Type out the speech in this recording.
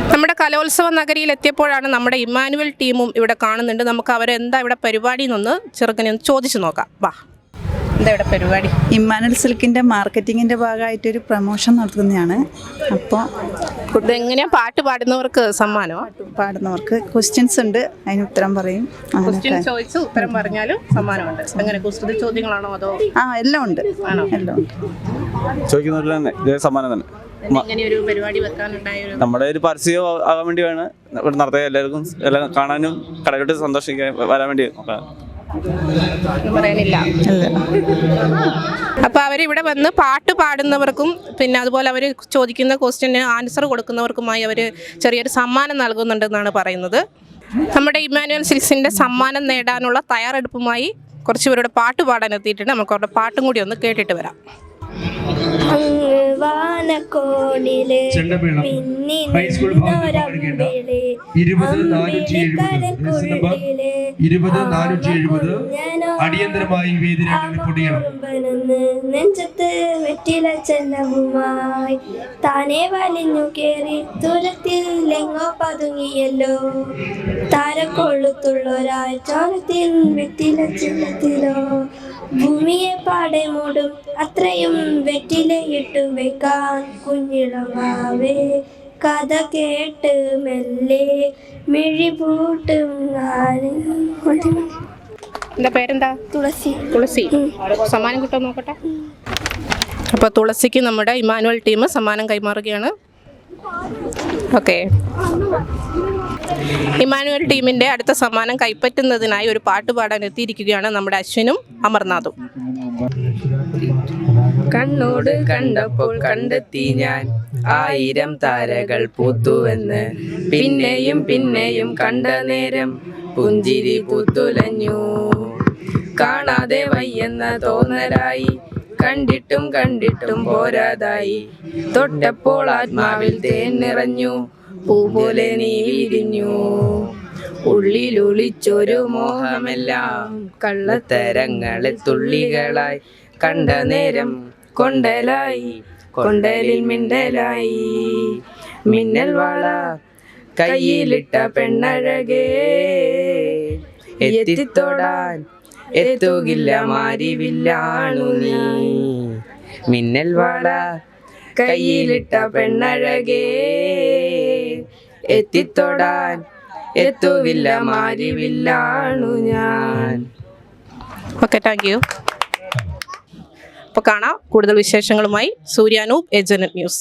നമ്മുടെ കലോത്സവ നഗരിയിൽ എത്തിയപ്പോഴാണ് നമ്മുടെ ഇമ്മാനുവൽ ടീമും ഇവിടെ കാണുന്നുണ്ട്. നമുക്ക് അവരെന്താ ഇവിടെ പരിപാടി എന്നൊന്ന് ചെറുക്കനെ ചോദിച്ചു നോക്കാം. വാ. എന്താ ഇവിടെ പരിപാടി? ഇമ്മാനുവൽ സിൽക്കിന്റെ മാർക്കറ്റിങ്ങിന്റെ ഭാഗമായിട്ടൊരു പ്രൊമോഷൻ നടത്തുന്നതാണ്. അപ്പോൾ ഇതെങ്ങനെയാ പാട്ട് പാടുന്നവർക്ക് സമ്മാനമോ പാടുന്നവർക്ക് ക്വസ്റ്റ്യൻസ് ഉണ്ട്. അതിന് ഉത്തരം പറയും. അങ്ങനെ ക്വസ്റ്റ്യൻ ചോദിച്ച് ഉത്തരം പറഞ്ഞാലും സമ്മാനമുണ്ട്. എങ്ങനെ കുസൃതി ചോദ്യങ്ങളാണോ അതോ? ആ എല്ലാം ഉണ്ട്. എല്ലാം ഉണ്ട്. ചോദിക്കുന്നവരിൽ തന്നെ. സമ്മാനം തന്നെ. എങ്ങനെ ഒരു പരിപാടി വെക്കാനുണ്ടായ ഒരു നമ്മുടെ ഒരു പരസ്യം ആകാൻ വേണ്ടിയാണ് വേണം. നടത്തുക എല്ലാവർക്കും എല്ലാം കാണാനും കടയിലോട്ട് സന്തോഷിക്കാൻ വരാൻ വേണ്ടി. നോക്കാം പറയാനില്ല അപ്പൊ അവരിവിടെ വന്ന് പാട്ട് പാടുന്നവർക്കും പിന്നെ അതുപോലെ അവർ ചോദിക്കുന്ന ക്വസ്റ്റ്യന് ആൻസർ കൊടുക്കുന്നവർക്കുമായി അവർ ചെറിയൊരു സമ്മാനം നൽകുന്നുണ്ടെന്നാണ് പറയുന്നത്. നമ്മുടെ ഇമ്മാനുവൽ സിൽസിന്റെ സമ്മാനം നേടാനുള്ള തയ്യാറെടുപ്പുമായി കുറച്ച് പേരുടെ പാട്ട് പാടാൻ എത്തിയിട്ടുണ്ട്. നമുക്ക് അവരുടെ പാട്ടും കൂടി ഒന്ന് കേട്ടിട്ട് വരാം. അങ്ങ് വാനക്കോണിൽ ഹൈസ്കൂൾ ഇരുപത് നാനൂറ്റി എഴുപത് ഇരുപത് നാനൂറ്റി എഴുപത് അടിയന്തരമായി വേദി രണ്ടിൽ പൊടിയണം. കുറുമ്പനെന്ന് നെഞ്ചത്ത് വെറ്റില ചെല്ലവുമായി താനെ വലിഞ്ഞു കേറി ദൂരത്തിൽ ലെങ്ങോ പതുങ്ങിയല്ലോ. താരക്കൊള്ളുത്തുള്ളൊരാൾ ചോരത്തിൽ വെറ്റില ചെല്ലത്തിലോ. ഭൂമിയെ പാടെ മൂടും അത്രയും വെറ്റിലയിട്ടു വെക്കാൻ കുഞ്ഞിളമാവേ കഥ കേട്ട് മെല്ലെ മിഴി പൂട്ടും ഞാൻ. എന്താ പേരെന്താ? തുളസി. തുളസി. സമ്മാനം കിട്ടാൻ നോക്കട്ടെ? അപ്പോൾ തുളസിക്ക് നമ്മുടെ ഇമാനുവൽ ടീം സമ്മാനം കൈമാറുകയാണ്. ഓക്കെ. ഇമാനുവൽ ടീമിന്റെ അടുത്ത സമ്മാനം കൈപ്പറ്റുന്നതിനായി ഒരു പാട്ട് പാടാൻ എത്തിയിരിക്കുകയാണ് നമ്മുടെ അശ്വിനും അമർനാഥും. കണ്ണോട് കണ്ടപ്പോൾ കണ്ടെത്തി ഞാൻ. ആയിരം താരകൾ പൂത്തുവെന്ന്. പിന്നെയും പിന്നെയും കണ്ട നേരം പുഞ്ചിരി പൂത്തുലഞ്ഞു. കാണാതെ വയ്യെന്ന തോന്നലായി. കണ്ടിട്ടും കണ്ടിട്ടും പോരാതായി. തൊട്ടപ്പോൾ ആത്മാവിൽ തേൻ നിറഞ്ഞു. പൂ പോലെ നീ വിരിഞ്ഞു. ഉള്ളിലൊളിച്ചൊരു മോഹമെല്ലാം കള്ളത്തരങ്ങളെ തുള്ളികളായി. കണ്ട നേരം കൊണ്ടലായി. കൊണ്ടലിൽ മിണ്ടലായി. മിന്നൽ വാള കയ്യിലിട്ട പെണ്ണഴകേ. എത്തിത്തൊടാൻ എത്തുകില്ല മാരിവില്ലാണു നീ. മിന്നൽ വാള കയ്യിലിട്ട പെണ്ണഴകേ. എത്തിത്തൊടാൻ എത്തുവില്ല മാരിവില്ലാണു ഞാൻ. ഓക്കെ താങ്ക് യു അപ്പോൾ കാണാം. കൂടുതൽ വിശേഷങ്ങളുമായി സൂര്യാനൂപ് ഏജനറ്റ് ന്യൂസ്.